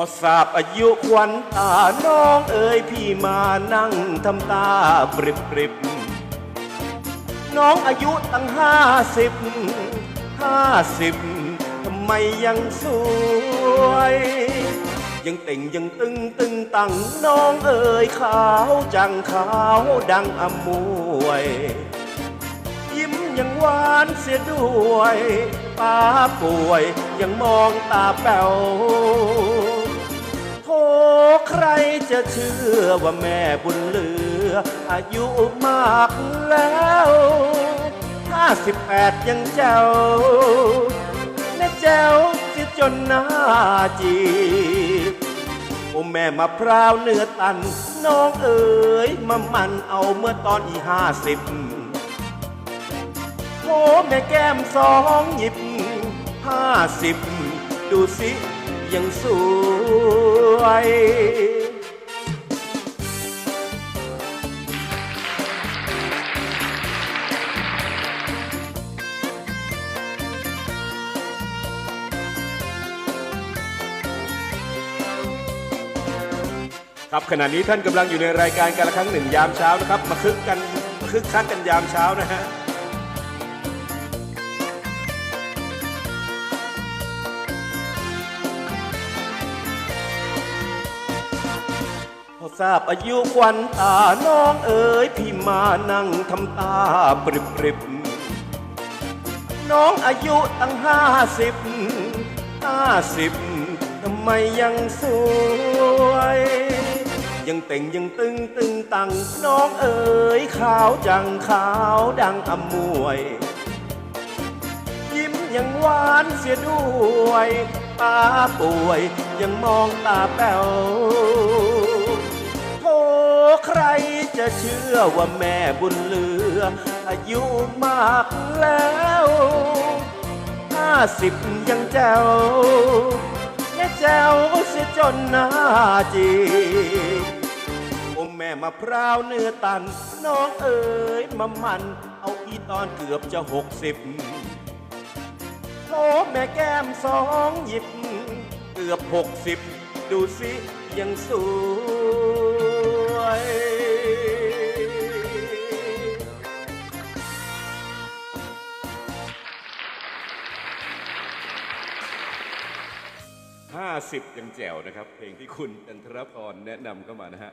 อทราบอายุควันตาน้องเอ๋ยพี่มานั่งทำตาปริบปริบน้องอายุตั้งห้าสิบห้าสิบทำไมยังสวย ยังเต่งยังตึงตึงตังน้องเอ๋ยขาวจังขาวดังอมวย ยิ้มยังหวานเสียด้วยป้าป่วยยังมองตาแป๋ว จะเชื่อว่าแม่บุญเหลือ อายุมากแล้วห้าสิบแปดยังเจ้าแน่แจ้วเสียจนหน้าจีโอ้แม่มะพร้าวเนื้อตัน น้องเอ๋ยมามันเอาเมื่อตอนอีห้าสิบโอ้แม่แก้มสองหยิบห้าสิบดูสิยังสวย ครับขณะนี้ท่านกำลังอยู่ในรายการการละครั้งหนึ่งยามเช้านะครับ มาคึกกันมาคึกคักกันยามเช้านะฮะพอทราบอายุควันตาน้องเอ๋ยพี่มานั่งทำตาปริบปริบน้องอายุตั้งห้าสิบห้าสิบทำไมยังสวย ยังเต่งยังตึงตึงตังน้องเอ๋ยขาวจังขาวดังอมวย ยิ้มยังหวานเสียด้วยตาป่วยยังมองตาแป๋วโธ่ใครจะเชื่อว่าแม่บุญเลือ อายุมากแล้วห้าสิบยังแจ๋วแง่แจ๋วเสียจนหน้าจี แม่มะพร้าวเนื้อตัน น้องเอ๋ยมามัน เอาอีตอนเกือบจะหกสิบโอ้แม่แก้มสองหยิบ เกือบหกสิบดูสิยังสวยห้าสิบยังแจ๋วนะครับ เพลงที่คุณจันทรพรแนะนำเข้ามานะฮะ